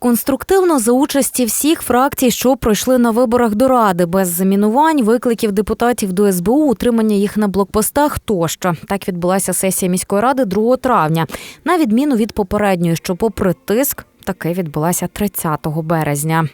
Конструктивно за участі всіх фракцій, що пройшли на виборах до ради, без замінувань, викликів депутатів до СБУ, утримання їх на блокпостах тощо. Так відбулася сесія міської ради 2 травня. На відміну від попередньої, що попри тиск, таки відбулася 30 березня.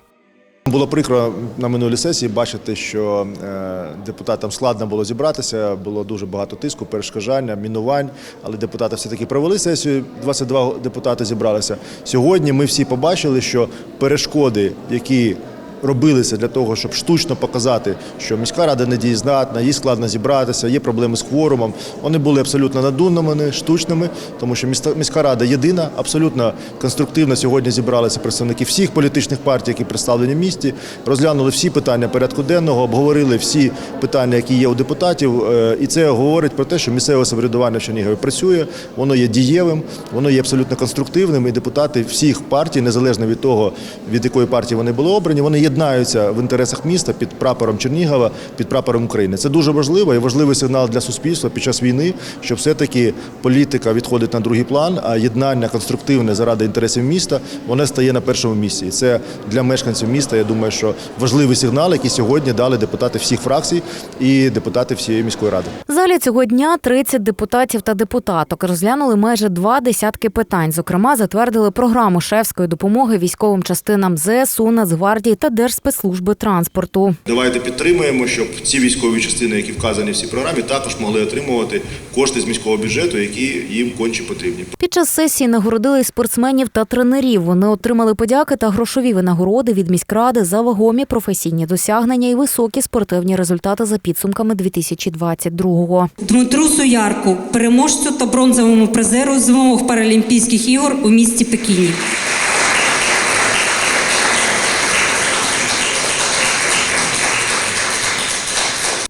Було прикро на минулій сесії бачити, що е, депутатам складно було зібратися, було дуже багато тиску, перешкоджання, мінувань, але депутати все-таки провели сесію. 22 депутати зібралися. Сьогодні ми всі побачили, що перешкоди, які робилися для того, щоб штучно показати, що міська рада не дієздатна, їй складно зібратися, є проблеми з кворумом. Вони були абсолютно надуманими, штучними, тому що міська рада єдина, абсолютно конструктивно сьогодні зібралися представники всіх політичних партій, які представлені в місті, розглянули всі питання порядку денного, обговорили всі питання, які є у депутатів. Е, І це говорить про те, що місцеве самоврядування в Чернігові працює, воно є дієвим, воно є абсолютно конструктивним. І депутати всіх партій, незалежно від того, від якої партії вони були обрані, вони єднаються в інтересах міста під прапором Чернігова, під прапором України. Це дуже важливо і важливий сигнал для суспільства під час війни, що все-таки політика відходить на другий план, а єднання конструктивне заради інтересів міста воно стає на першому місці. І це для мешканців міста. Я думаю, що важливий сигнал, який сьогодні дали депутати всіх фракцій і депутати всієї міської ради. Залі цього дня 30 депутатів та депутаток розглянули майже два десятки питань. Зокрема, затвердили програму шефської допомоги військовим частинам ЗСУ, Нацгвардії та Держспецслужби транспорту. Давайте підтримаємо, щоб ці військові частини, які вказані в цій програмі, також могли отримувати кошти з міського бюджету, які їм конче потрібні. Під час сесії нагородили спортсменів та тренерів. Вони отримали подяки та грошові винагороди від міськради за вагомі професійні досягнення і високі спортивні результати за підсумками 2022-го. Дмитру Суярку, переможцю та бронзовому призеру зимових паралімпійських ігор у місті Пекіні.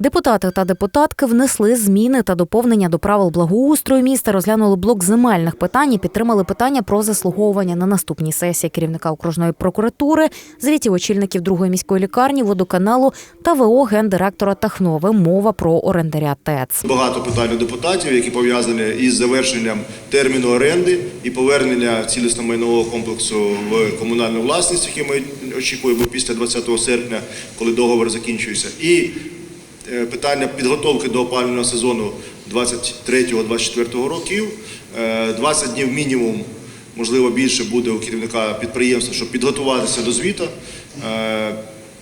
Депутати та депутатки внесли зміни та доповнення до правил благоустрою міста, розглянули блок земельних питань і підтримали питання про заслуговування на наступній сесії керівника окружної прокуратури, звітів очільників другої міської лікарні, водоканалу та ВО гендиректора Тахнови. Мова про орендаря ТЕЦ. Багато питань у депутатів, які пов'язані із завершенням терміну оренди і повернення цілісного майнового комплексу в комунальну власність, який ми очікуємо після 20 серпня, коли договор закінчується. І питання підготовки до опалювального сезону 23-24 років. Е, 20 днів мінімум, можливо, більше буде у керівника підприємства, щоб підготуватися до звіту.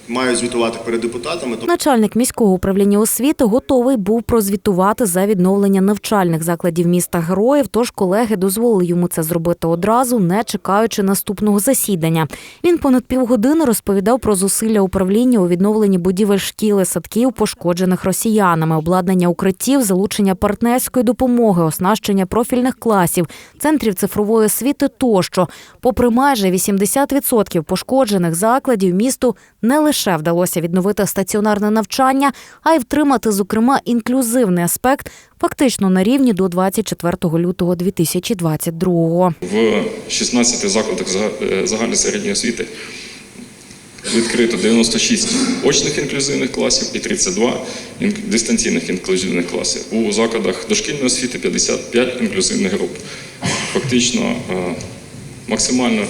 Е, Маю звітувати перед депутатами. Начальник міського управління освіти готовий був прозвітувати за відновлення навчальних закладів міста героїв. Тож колеги дозволили йому це зробити одразу, не чекаючи наступного засідання. Він понад півгодини розповідав про зусилля управління у відновленні будівель шкіл садків, пошкоджених росіянами, обладнання укриттів, залучення партнерської допомоги, оснащення профільних класів, центрів цифрової освіти тощо. Попри майже 80% пошкоджених закладів, місту не лише вдалося відновити стаціонарне навчання, а й втримати, зокрема, інклюзивний аспект фактично на рівні до 24 лютого 2022-го. В 16 закладах е, загальної середньої освіти відкрито 96 очних інклюзивних класів і 32 ін- дистанційних інклюзивних класів. У закладах дошкільної освіти 55 інклюзивних груп. Фактично е, максимально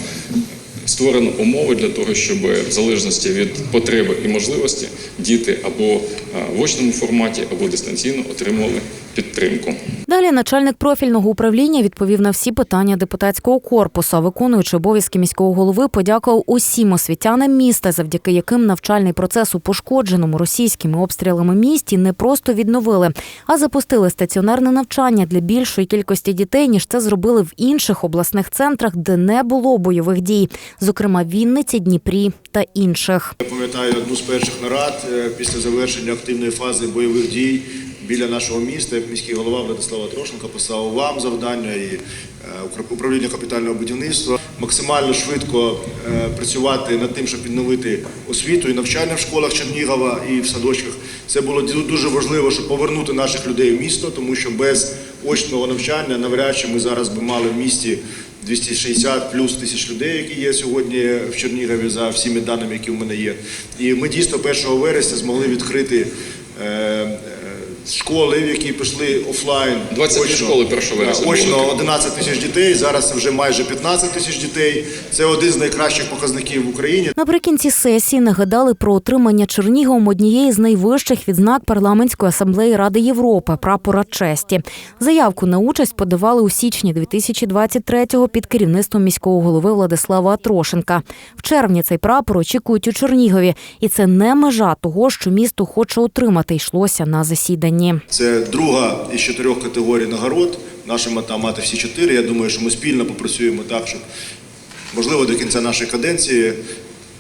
створено умови для того, щоб в залежності від потреби і можливості діти або в очному форматі, або дистанційно отримували підтримку. Далі начальник профільного управління відповів на всі питання депутатського корпусу. Виконуючи обов'язки міського голови, подякував усім освітянам міста, завдяки яким навчальний процес у пошкодженому російськими обстрілами місті не просто відновили, а запустили стаціонарне навчання для більшої кількості дітей, ніж це зробили в інших обласних центрах, де не було бойових дій, зокрема Вінниці, Дніпрі та інших. Я пам'ятаю одну з перших нарад е, після завершення активної фази бойових дій біля нашого міста, міський голова Владислава Трошенко поставив вам завдання і е, управління капітального будівництва максимально швидко е, працювати над тим, щоб відновити освіту і навчання в школах Чернігова і в садочках. Це було дуже важливо, щоб повернути наших людей в місто, тому що без очного навчання навряд чи ми зараз би мали в місті 260 плюс тисяч людей, які є сьогодні в Чернігові за всіми даними, які в мене є. І ми дійсно 1 вересня змогли відкрити е, школи, в які пішли офлайн. 22 школи 1 вересня Очно було. 11 тисяч дітей, зараз вже майже 15 тисяч дітей. Це один з найкращих показників в Україні. Наприкінці сесії нагадали про отримання Черніговом однієї з найвищих відзнак парламентської асамблеї Ради Європи прапора честі. Заявку на участь подавали у січні 2023-го під керівництвом міського голови Владислава Атрошенка. В червні цей прапор очікують у Чернігові, і це не межа того, що місто хоче отримати. Йшлося на засіданні. Це друга із чотирьох категорій нагород. Наша мета мати всі чотири. Я думаю, що ми спільно попрацюємо так, щоб можливо до кінця нашої каденції,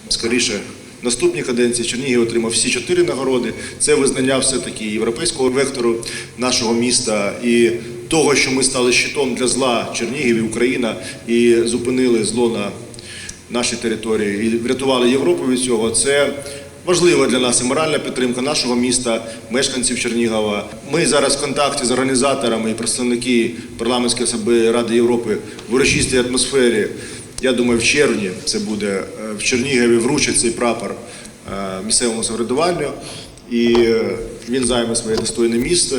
скоріше. Наступній каденції Чернігів отримав всі чотири нагороди. Це визнання все-таки європейського вектору нашого міста і того, що ми стали щитом для зла Чернігів і Україна і зупинили зло на нашій території і врятували Європу від цього. Це важлива для нас і моральна підтримка нашого міста, мешканців Чернігова. Ми зараз в контакті з організаторами і представники парламентської асамблеї Ради Європи в урочистій атмосфері. Я думаю, в червні це буде е, в Чернігові вручать цей прапор е, місцевому самоврядуванню, і е, він займе своє достойне місце.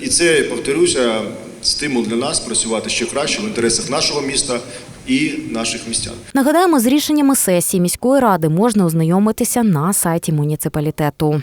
І це, повторюся, стимул для нас працювати ще краще в інтересах нашого міста і наших містян. Нагадаємо, з рішеннями сесії міської ради можна ознайомитися на сайті муніципалітету.